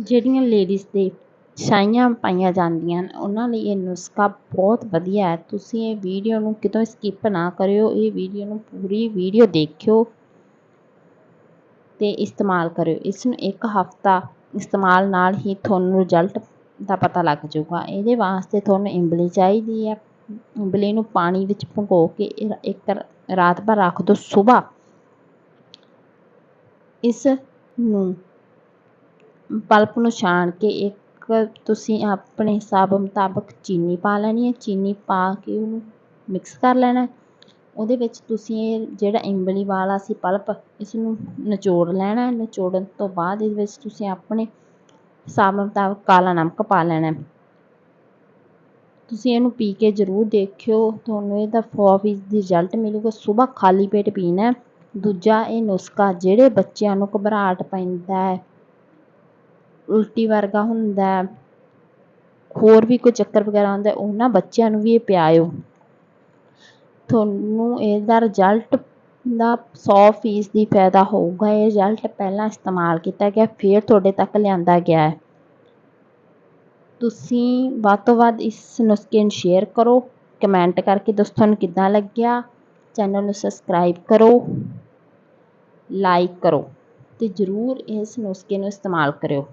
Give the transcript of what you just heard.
ਜਿਹੜੀਆਂ ਲੇਡੀਜ਼ ਦੇ ਛਾਈਆਂ ਪਾਈਆਂ ਜਾਂਦੀਆਂ ਹਨ, ਉਹਨਾਂ ਲਈ ਇਹ ਨੁਸਖਾ ਬਹੁਤ ਵਧੀਆ ਹੈ। ਤੁਸੀਂ ਇਹ ਵੀਡੀਓ ਨੂੰ ਕਿਤੋਂ ਸਕਿੱਪ ਨਾ ਕਰਿਓ, ਇਹ ਵੀਡੀਓ ਨੂੰ ਪੂਰੀ ਵੀਡੀਓ ਦੇਖਿਓ ਅਤੇ ਇਸਤੇਮਾਲ ਕਰਿਓ। ਇਸ ਨੂੰ ਇੱਕ ਹਫ਼ਤਾ ਇਸਤੇਮਾਲ ਨਾਲ ਹੀ ਤੁਹਾਨੂੰ ਰਿਜ਼ਲਟ ਦਾ ਪਤਾ ਲੱਗ ਜਾਊਗਾ। ਇਹਦੇ ਵਾਸਤੇ ਤੁਹਾਨੂੰ ਇਮਲੀ ਚਾਹੀਦੀ ਹੈ। ਇਮਲੀ ਨੂੰ ਪਾਣੀ ਵਿੱਚ ਭਿਗੋ ਕੇ ਇੱਕ ਰਾਤ ਭਰ ਰੱਖ ਦਿਓ ਸੁਬਾਹ ਇਸ ਨੂੰ ਪਲਪ ਨੂੰ ਛਾਣ ਕੇ ਇੱਕ ਤੁਸੀਂ ਆਪਣੇ ਹਿਸਾਬ ਮੁਤਾਬਕ ਚੀਨੀ ਪਾ ਲੈਣੀ ਹੈ। ਚੀਨੀ ਪਾ ਕੇ ਉਹਨੂੰ ਮਿਕਸ ਕਰ ਲੈਣਾ ਉਹਦੇ ਵਿੱਚ ਤੁਸੀਂ ਇਹ ਜਿਹੜਾ ਇਮਲੀ ਵਾਲਾ ਸੀ ਪਲਪ ਇਸ ਨੂੰ ਨਿਚੋੜ ਲੈਣਾ ਨਿਚੋੜਨ ਤੋਂ ਬਾਅਦ ਇਹਦੇ ਵਿੱਚ ਤੁਸੀਂ ਆਪਣੇ ਹਿਸਾਬ ਮੁਤਾਬਕ ਕਾਲਾ ਨਮਕ ਪਾ ਲੈਣਾ ਤੁਸੀਂ ਇਹਨੂੰ ਪੀ ਕੇ ਜ਼ਰੂਰ ਦੇਖਿਓ। ਤੁਹਾਨੂੰ ਇਹਦਾ ਸੌ ਫੀਸਦੀ ਰਿਜ਼ਲਟ ਮਿਲੂਗਾ। ਸੁਬਾਹ ਖਾਲੀ ਪੇਟ ਪੀਣਾ ਦੂਜਾ ਇਹ ਨੁਸਖਾ, ਜਿਹੜੇ ਬੱਚਿਆਂ ਨੂੰ ਘਬਰਾਹਟ ਪੈਂਦਾ ਹੈ ਉਲਟੀ ਵਰਗਾ ਹੁੰਦਾ ਹੋਰ ਵੀ ਕੋਈ ਚੱਕਰ ਵਗੈਰਾ ਆਉਂਦਾ ਉਹਨਾਂ ਬੱਚਿਆਂ ਨੂੰ ਵੀ ਇਹ ਪਿਆਇਓ। ਤੁਹਾਨੂੰ ਇਹਦਾ ਰਿਜ਼ਲਟ ਦਾ ਸੌ ਫੀਸਦੀ ਫਾਇਦਾ ਹੋਊਗਾ। ਇਹ ਰਿਜ਼ਲਟ ਪਹਿਲਾਂ ਇਸਤੇਮਾਲ ਕੀਤਾ ਗਿਆ, ਫਿਰ ਤੁਹਾਡੇ ਤੱਕ ਲਿਆਂਦਾ ਗਿਆ ਹੈ। ਤੁਸੀਂ ਵੱਧ ਤੋਂ ਵੱਧ ਇਸ ਨੁਸਖੇ ਨੂੰ ਸ਼ੇਅਰ ਕਰੋ। ਕਮੈਂਟ ਕਰਕੇ ਦੱਸੋ ਤੁਹਾਨੂੰ ਕਿੱਦਾਂ ਲੱਗਿਆ। ਚੈਨਲ ਨੂੰ ਸਬਸਕ੍ਰਾਈਬ ਕਰੋ। ਲਾਈਕ ਕਰੋ ਅਤੇ ਜ਼ਰੂਰ ਇਸ ਨੁਸਖੇ ਨੂੰ ਇਸਤੇਮਾਲ ਕਰਿਓ।